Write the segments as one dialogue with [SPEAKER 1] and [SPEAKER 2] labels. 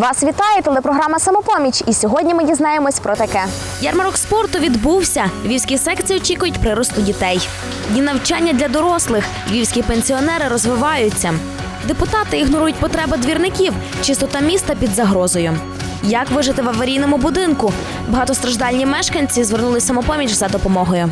[SPEAKER 1] Вас вітає телепрограма Самопоміч. І сьогодні ми дізнаємось про таке.
[SPEAKER 2] Ярмарок спорту відбувся. Львівські секції очікують приросту дітей. Дні навчання для дорослих. Львівські пенсіонери розвиваються. Депутати ігнорують потреби двірників. Чистота міста під загрозою. Як вижити в аварійному будинку? Багатостраждальні мешканці звернули самопоміч за допомогою.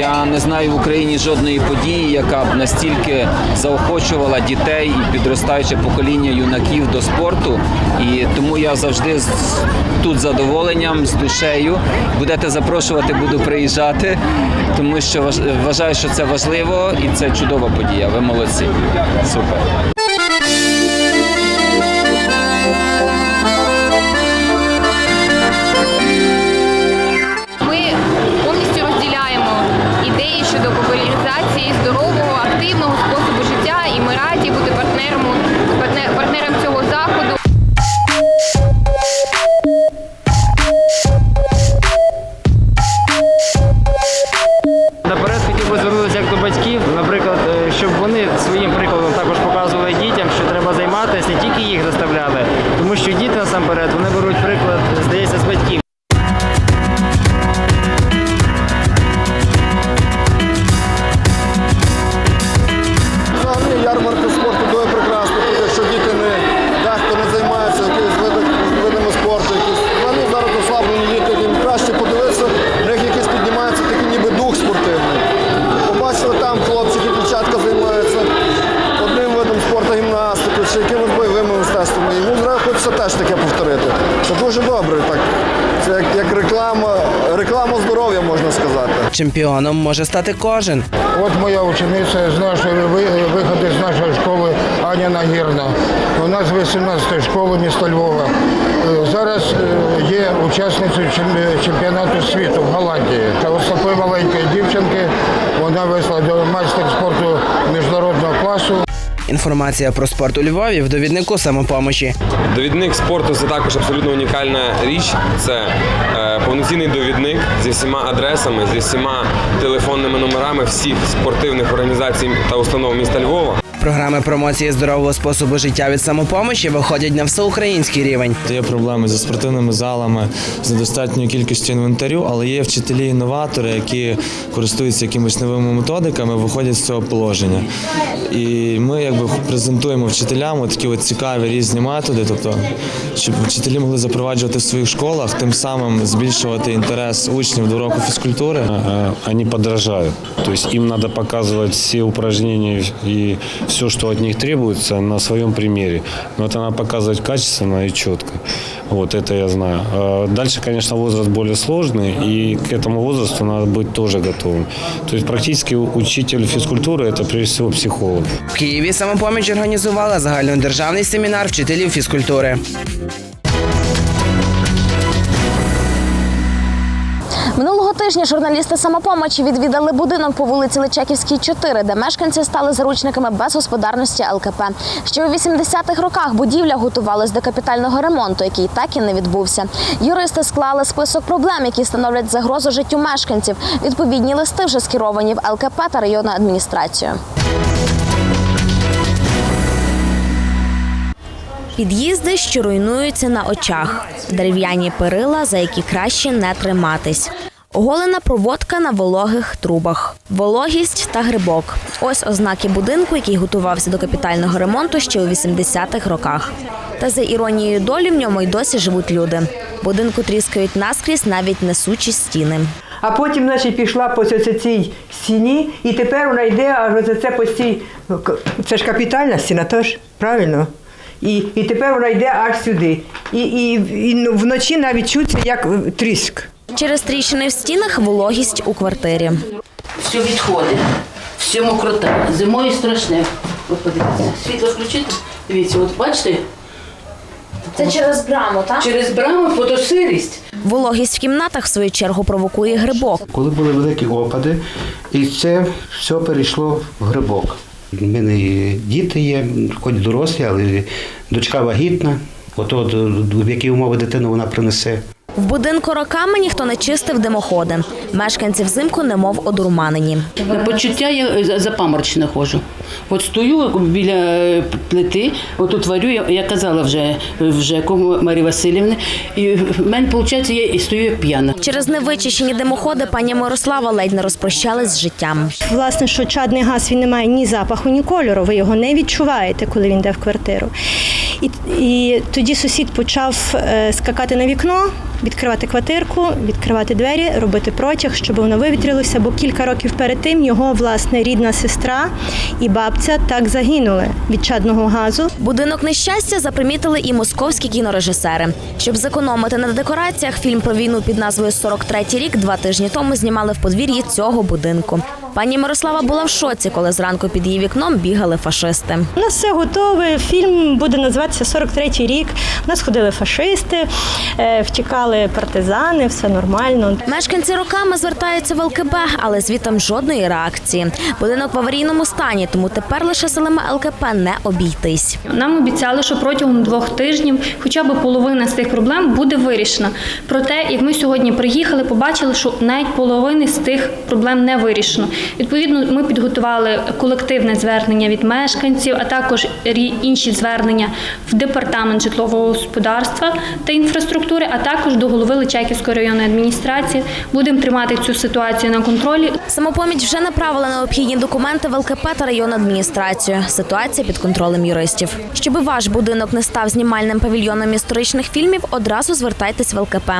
[SPEAKER 3] Я не знаю в Україні жодної події, яка б настільки заохочувала дітей і підростаюче покоління юнаків до спорту. І тому я завжди з- тут з задоволенням, з душею. Будете запрошувати, буду приїжджати, тому що важ- вважаю, що це важливо і це чудова подія. Ви молодці. Супер.
[SPEAKER 4] Хочеться теж таке повторити. Це дуже добре. Так. Це як, як реклама, реклама здоров'я, можна сказати.
[SPEAKER 5] Чемпіоном може стати кожен.
[SPEAKER 6] От моя учениця з нашої ви- виходить з нашої школи Аня Нагірна. Вона з 18-ї школи міста Львова. Е, Зараз е, є учасницею чемпіонату світу в Голландії. Та ось такої маленької дівчинки вона вийшла до майстер спорту міжнародного класу.
[SPEAKER 5] Інформація про спорт у Львові в довіднику самопомочі.
[SPEAKER 7] Довідник спорту це також абсолютно унікальна річ. Це е, повноцінний довідник зі всіма адресами, зі всіма телефонними номерами всіх спортивних організацій та установ міста Львова.
[SPEAKER 5] Програми промоції здорового способу життя від самопомочі виходять на всеукраїнський рівень.
[SPEAKER 8] Є проблеми зі спортивними залами, з недостатньою кількістю інвентарю, але є вчителі-інноватори, які користуються якимись новими методиками, виходять з цього положення. І ми якби презентуємо вчителям такі от цікаві різні методи, тобто щоб вчителі могли запроваджувати в своїх школах, тим самим збільшувати інтерес учнів до уроку фізкультури.
[SPEAKER 9] э, они подражают. То есть им надо показывать все упражнения и все, что от них требуется на своем примере. Но это надо показывать качественно и четко. Вот это я знаю. А Дальше, конечно, возраст более сложный, и к этому возрасту надо быть тоже готовым. То есть практически учитель физкультуры – это прежде всего психолог.
[SPEAKER 5] В Києві самопоміч організувала загальнодержавний семінар вчителів фізкультури.
[SPEAKER 1] Минулого тижня журналісти самопомочі відвідали будинок по вулиці Личаківській, 4, де мешканці стали заручниками безгосподарності ЛКП. Ще у 80-х роках будівля готувалась до капітального ремонту, який так і не відбувся. Юристи склали список проблем, які становлять загрозу життю мешканців. Відповідні листи вже скеровані в ЛКП та районну адміністрацію.
[SPEAKER 2] Під'їзди, що руйнуються на очах, дерев'яні перила, за які краще не триматись. Оголена проводка на вологих трубах, вологість та грибок. Ось ознаки будинку, який готувався до капітального ремонту ще у 80-х роках. Та за іронією долі в ньому й досі живуть люди. Будинку тріскають наскрізь навіть несучі стіни.
[SPEAKER 10] А потім, значить, пішла по цій- стіні, і тепер вона йде аж за це по цій. Це ж капітальна стіна, теж, правильно? І, і тепер вона йде аж сюди. І, і, і вночі навіть чуться як тріск.
[SPEAKER 2] Через тріщини в стінах вологість у квартирі.
[SPEAKER 11] Все відходить, все мокрота. Зимою страшне. Подивіться. Світло включити. Дивіться, от бачите,
[SPEAKER 1] Це через браму, так?
[SPEAKER 11] через браму фотосирість.
[SPEAKER 2] Вологість в кімнатах, в свою чергу, провокує грибок.
[SPEAKER 6] Коли були великі опади, і це все перейшло в грибок.
[SPEAKER 12] У мене діти є, хоч дорослі, але дочка вагітна. Ото в які умови дитину вона принесе.
[SPEAKER 2] В будинку роками ніхто не чистив димоходи. Мешканці взимку немов одурманені.
[SPEAKER 11] Почуття я за- запаморочне ходжу. От стою біля е, плити, отут варю, я, я казала вже, вже кому Марії Васильівни, і в мене виходить, я і стою як п'яна.
[SPEAKER 2] Через невичищені димоходи пані Мирослава ледь не розпрощалась з життям.
[SPEAKER 13] Власне, що чадний газ він не має ні запаху, ні кольору. Ви його не відчуваєте, коли він йде в квартиру. І, і тоді сусід почав е, скакати на вікно, відкривати квартирку, відкривати двері, робити протяг, щоб воно вивітрилося, бо кілька років перед тим його власне рідна сестра і бабця так загинули від чадного газу.
[SPEAKER 2] Будинок нещастя запримітили і московські кінорежисери. Щоб зекономити на декораціях, фільм про війну під назвою «43-й рік два тижні тому знімали в подвір'ї цього будинку. Пані Мирослава була в шоці, коли зранку під її вікном бігали фашисти.
[SPEAKER 13] У нас все готове. Фільм буде називатися «43-й рік. У нас ходили фашисти, е, втікали партизани, все нормально.
[SPEAKER 2] Мешканці роками звертаються в ЛКБ, але звітом жодної реакції. Будинок в аварійному стані, тому тепер лише силами ЛКП не обійтись.
[SPEAKER 14] Нам обіцяли, що протягом двох тижнів хоча б половина з цих проблем буде вирішена. Проте, як ми сьогодні приїхали, побачили, що навіть половини з тих проблем не вирішено. Відповідно, ми підготували колективне звернення від мешканців, а також інші звернення в департамент житлового господарства та інфраструктури, а також до голови Личаківської районної адміністрації. Будемо тримати цю ситуацію на контролі.
[SPEAKER 2] Самопоміч вже направила необхідні документи в ЛКП та районну адміністрацію. Ситуація під контролем юристів. Щоби ваш будинок не став знімальним павільйоном історичних фільмів, одразу звертайтесь в ЛКП.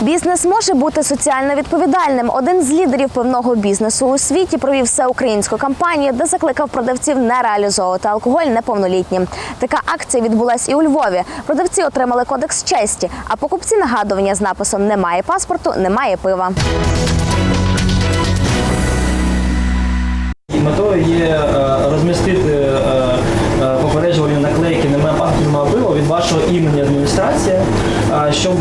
[SPEAKER 1] Бізнес може бути соціально відповідальним. Один з лідерів певного бізнесу у світі провів всеукраїнську кампанію, де закликав продавців не реалізовувати алкоголь неповнолітнім. Така акція відбулась і у Львові. Продавці отримали кодекс честі, а покупці нагадування з написом Немає паспорту, немає пива.
[SPEAKER 15] Метою є е, розмістити е, е, попереджувальні наклейки «Немає паспорту, немає пива» від вашого імені адміністрації, е, щоб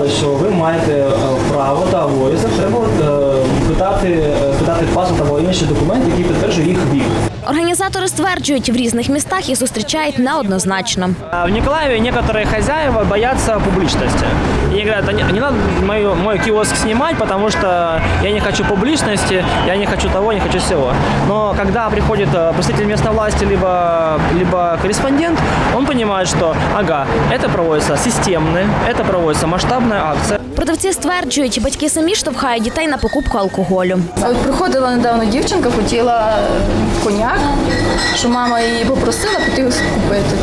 [SPEAKER 15] знали, що ви маєте е, право та обов'язок треба е, питати, е, питати паспорт або інший документ, який підтверджує їх вік.
[SPEAKER 2] Організатори стверджують, в різних містах їх зустрічають неоднозначно.
[SPEAKER 15] А В Николаеве некоторые хозяева боятся публичности. И говорят, «А не, не надо мою, мой киоск снимать, потому что я не хочу публичности, я не хочу того, не хочу всего. Но когда приходит э, представитель местной власти, либо, либо корреспондент, он понимает, что, ага, это проводится системно, это проводится масштабная акция.
[SPEAKER 2] Продавці стверджують, батьки самі штовхають дітей на покупку алкоголю.
[SPEAKER 16] От приходила недавно дівчинка, хотіла е, коняк, що мама її попросила піти купити.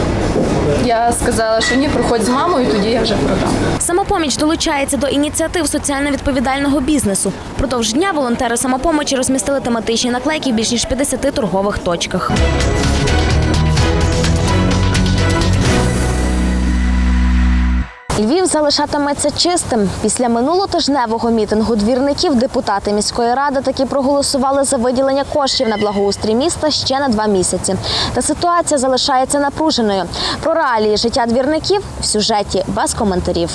[SPEAKER 16] Я сказала, що ні, приходь з мамою, тоді я вже продам.
[SPEAKER 2] Самопоміч долучається до ініціатив соціально відповідального бізнесу. Продовж дня волонтери самопомочі розмістили тематичні наклейки в більш ніж 50 торгових точках.
[SPEAKER 1] Львів залишатиметься чистим. Після минулотижневого мітингу двірників депутати міської ради таки проголосували за виділення коштів на благоустрій міста ще на два місяці. Та ситуація залишається напруженою. Про реалії життя двірників в сюжеті без коментарів.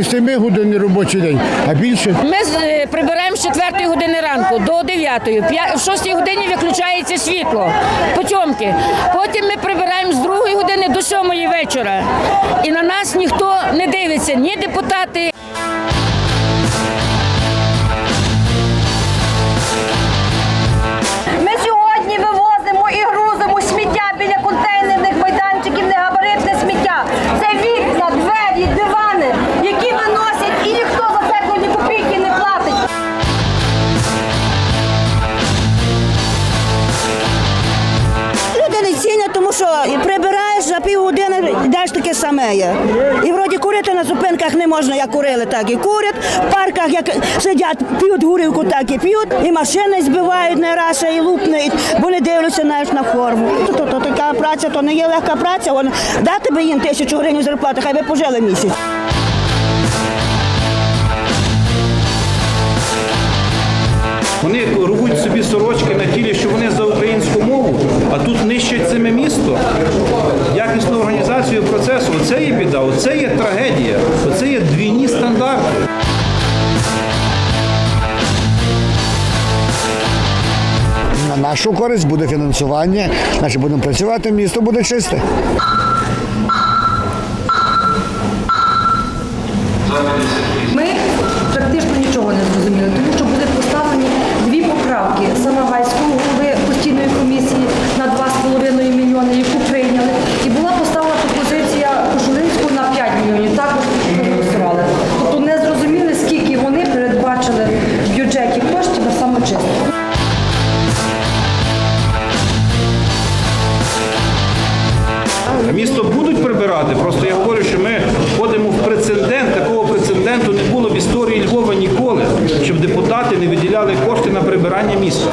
[SPEAKER 6] Не 7 годин робочий день, а більше.
[SPEAKER 17] Ми е, прибираємо з 4 години ранку до 9. П'я- В 6 годині виключається світло, потьомки. Потім ми прибираємо з 2 години до 7 вечора. І на нас ніхто не дивиться, ні депутати,
[SPEAKER 18] саме. І вроді курити на зупинках не можна, як курили, так і курять. В парках, як сидять, п'ють гурівку так і п'ють. І машини збивають не раз, і лупнуть, бо не дивляться навіть на форму. То, то така праця, то не є легка праця. Вон, дати би їм тисячу гривень зарплати, хай би пожили місяць.
[SPEAKER 19] Вони рвуть собі сорочки на тілі, що вони за українську мову, а тут нищать саме місто, якісну організацію процесу. Оце є біда, оце є трагедія, оце є двійні стандарти.
[SPEAKER 20] На нашу користь буде фінансування, значить будемо працювати, місто буде чисте.
[SPEAKER 21] Ми практично нічого не зрозуміли, тому
[SPEAKER 19] прибирати. Просто я говорю, що ми входимо в прецедент. Такого прецеденту не було в історії Львова ніколи, щоб депутати не виділяли кошти на прибирання міста.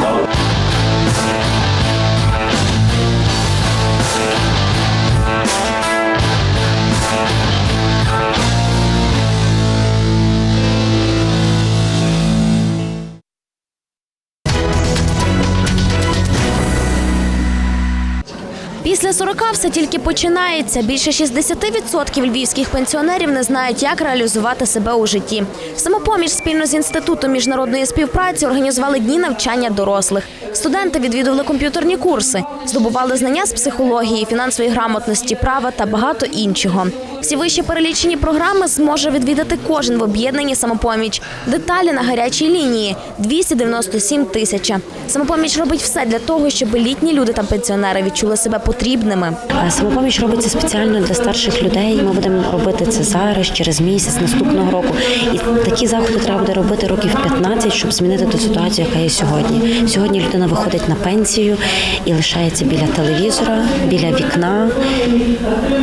[SPEAKER 2] Після 40 все тільки починається. Більше 60% львівських пенсіонерів не знають, як реалізувати себе у житті. Самопоміч спільно з інститутом міжнародної співпраці організували дні навчання дорослих. Студенти відвідували комп'ютерні курси, здобували знання з психології, фінансової грамотності, права та багато іншого. Всі вище перелічені програми зможе відвідати кожен в об'єднанні самопоміч. Деталі на гарячій лінії 297 тисяча. Самопоміч робить все для того, щоб літні люди та пенсіонери відчули себе потрібними.
[SPEAKER 22] Самопоміч робиться спеціально для старших людей. Ми будемо робити це зараз, через місяць, наступного року. І такі заходи треба буде робити років 15, щоб змінити ту ситуацію, яка є сьогодні. Сьогодні людина виходить на пенсію і лишається біля телевізора, біля вікна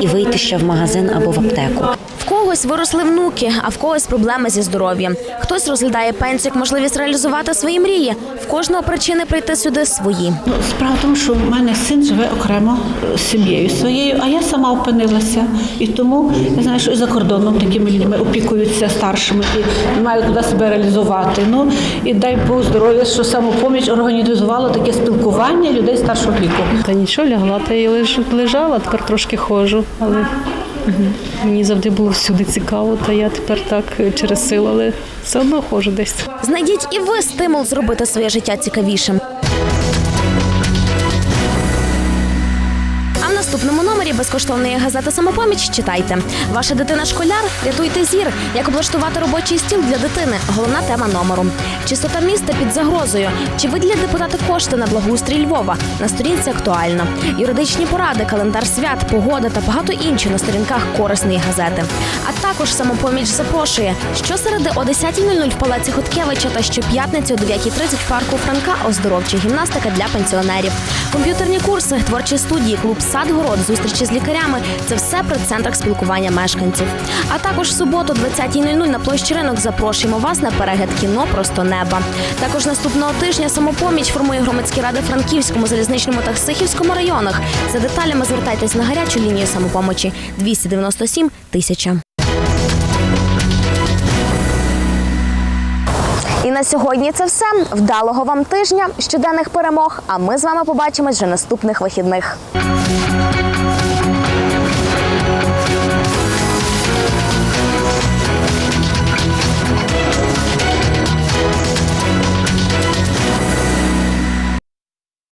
[SPEAKER 22] і вийти ще в магазин або в аптеку.
[SPEAKER 2] В когось виросли внуки, а в когось проблеми зі здоров'ям. Хтось розглядає пенсію як можливість реалізувати свої мрії. В кожного причини прийти сюди свої.
[SPEAKER 23] Ну, Справа в тому, що в мене син живе окремо з сім'єю своєю, а я сама опинилася. І тому я знаю, що і за кордоном такими людьми опікуються старшими і не мають куди себе реалізувати. Ну і дай Бог здоров'я, що самопоміч організувала таке спілкування людей старшого віку.
[SPEAKER 24] Та нічого лягла, та і лиш лежала, тепер трошки ходжу, але мені завжди було всюди цікаво, та я тепер так е, через силу, але все одно ходжу десь.
[SPEAKER 2] Знайдіть і ви стимул зробити своє життя цікавішим. Безкоштовної газети Самопоміч читайте. Ваша дитина школяр? Рятуйте зір. Як облаштувати робочий стіл для дитини? Головна тема номеру. Чистота міста під загрозою. Чи виділять депутати кошти на благоустрій Львова? На сторінці актуально. Юридичні поради, календар свят, погода та багато іншого на сторінках корисної газети. А також самопоміч запрошує щосереди о 10.00 в палаці Хоткевича та щоп'ятниці о 9.30 в парку Франка оздоровча гімнастика для пенсіонерів. Комп'ютерні курси, творчі студії, клуб Садгород, зустрічі з лікарями це все при центрах спілкування мешканців. А також в суботу, 20.00 на площі ринок запрошуємо вас на перегляд кіно Просто неба. Також наступного тижня самопоміч формує громадські ради Франківському, залізничному та Сихівському районах. За деталями звертайтесь на гарячу лінію самопомочі 297 тисяча.
[SPEAKER 1] І на сьогодні це все. Вдалого вам тижня, щоденних перемог. А ми з вами побачимось вже наступних вихідних.